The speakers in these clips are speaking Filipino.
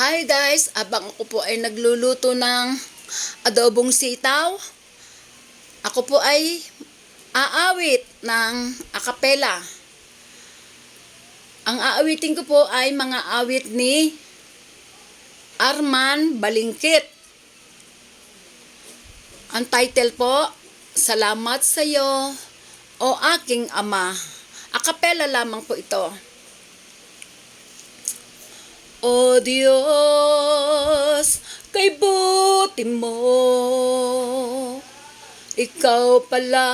Hi guys, abang ako po ay nagluluto ng adobong sitaw. Ako po ay aawit ng akapela. Ang aawitin ko po ay mga awit ni Arman Balingkit. Ang title po, Salamat sa iyo, o aking ama. Akapela lamang po ito. O Diyos, kay buti mo, ikaw pala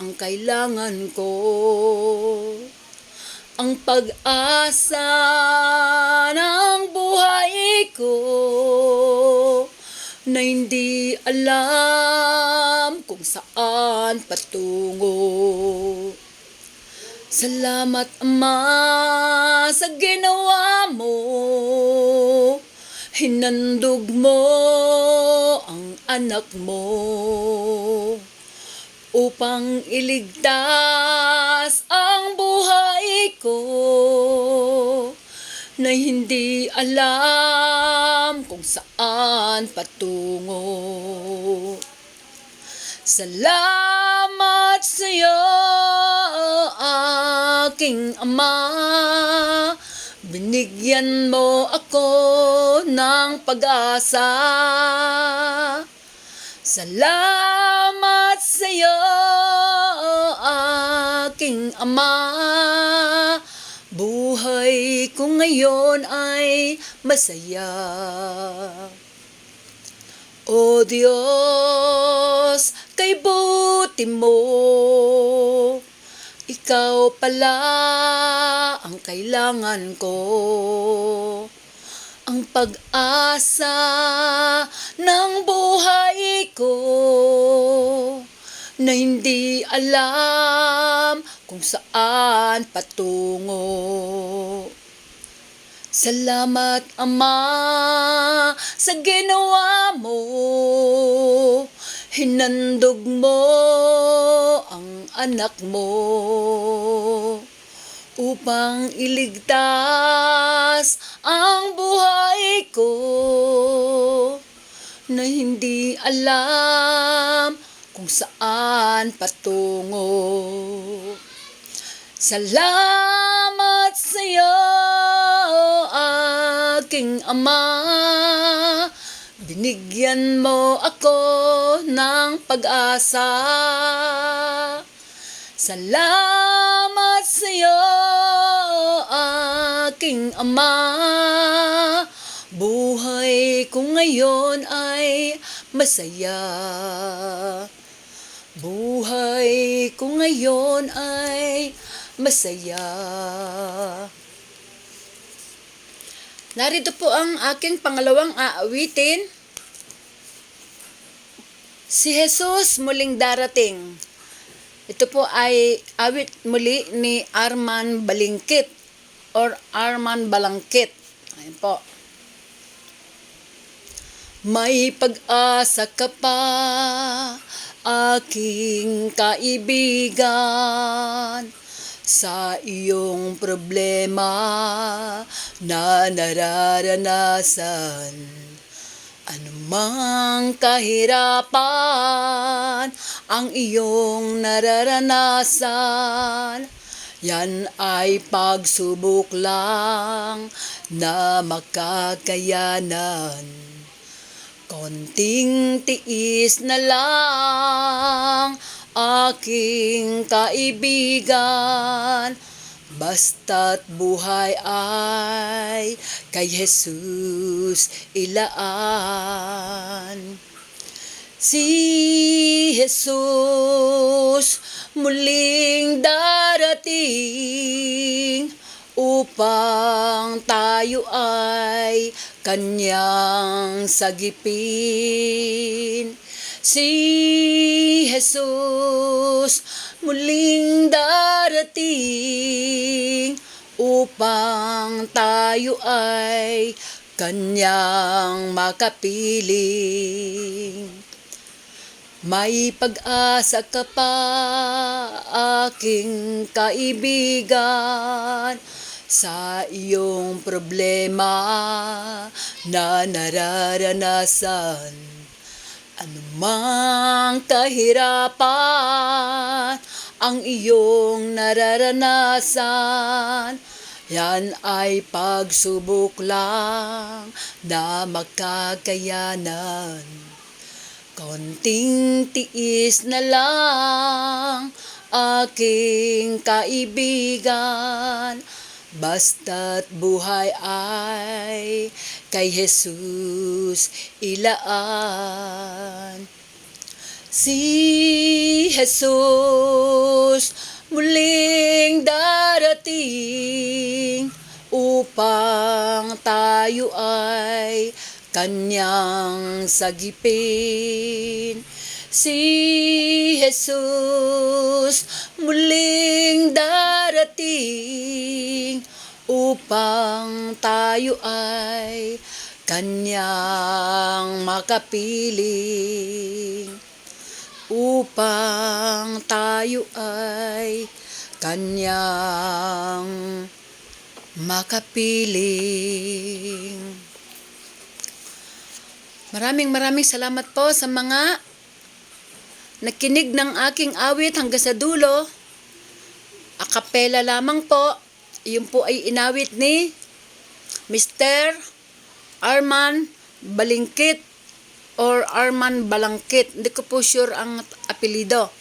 ang kailangan ko. Ang pag-asa ng buhay ko na hindi alam kung saan patungo. Salamat Ama sa ginawa mo. Hinandog mo ang anak mo upang iligtas ang buhay ko na hindi alam kung saan patungo. Salamat sa iyo, aking ama. Binigyan mo ako ng pag-asa. Salamat sa iyo, aking ama. Buhay ko ngayon ay masaya. O Diyos, kay buti mo, ikaw pala ang kailangan ko. Ang pag-asa ng buhay ko na hindi alam kung saan patungo. Salamat Ama sa ginawa mo. Hinandog mo ang anak mo upang iligtas ang buhay ko na hindi alam kung saan patungo. Salamat sa iyo, aking ama. Binigyan mo ako ng pag-asa. Salamat sa iyo, aking ama. Buhay ko ngayon ay masaya. Buhay ko ngayon ay masaya. Narito po ang aking pangalawang aawitin. Si Jesus muling darating. Ito po ay awit muli ni Arman Balingkit or Arman Balangkit. Ayun po. May pag-asa ka pa, aking kaibigan, sa iyong problema na nararanasan. Anumang kahirapan ang iyong nararanasan, yan ay pagsubok lang na makakayanan. Konting tiis na lang, aking kaibigan, basta't buhay ay kay Jesus ilaan. Si Jesus muling darating upang tayo ay kanyang sagipin. Si Jesus muling darating upang tayo ay kanyang makapiling. May pag-asa ka pa, aking kaibigan, sa iyong problema na nararanasan. Anumang kahirapan ang iyong nararanasan, yan ay pagsubok lang na makakayanan. Konting tiis na lang, aking kaibigan, basta't buhay ay kay Jesus ilaan. Si Jesus muling darating upang tayo ay kanyang sagipin. Si Jesus muling darating upang tayo ay kanyang makapiling upang tayo ay kanyang makapiling. Maraming maraming salamat po sa mga nakinig ng aking awit hanggang sa dulo. Akapela lamang po. Yun po ay inawit ni Mr. Arman Balingkit or Arman Balangkit. Hindi ko po sure ang apelido.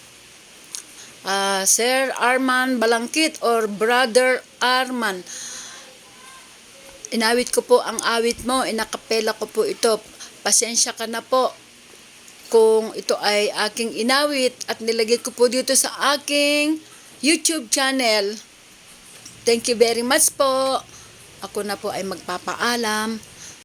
Ah, Sir Arman Balangkit or Brother Arman. Inawit ko po ang awit mo, inakapela ko po ito. Pasensya ka na po kung ito ay aking inawit at nilagay ko po dito sa aking YouTube channel. Thank you very much po. Ako na po ay magpapaalam.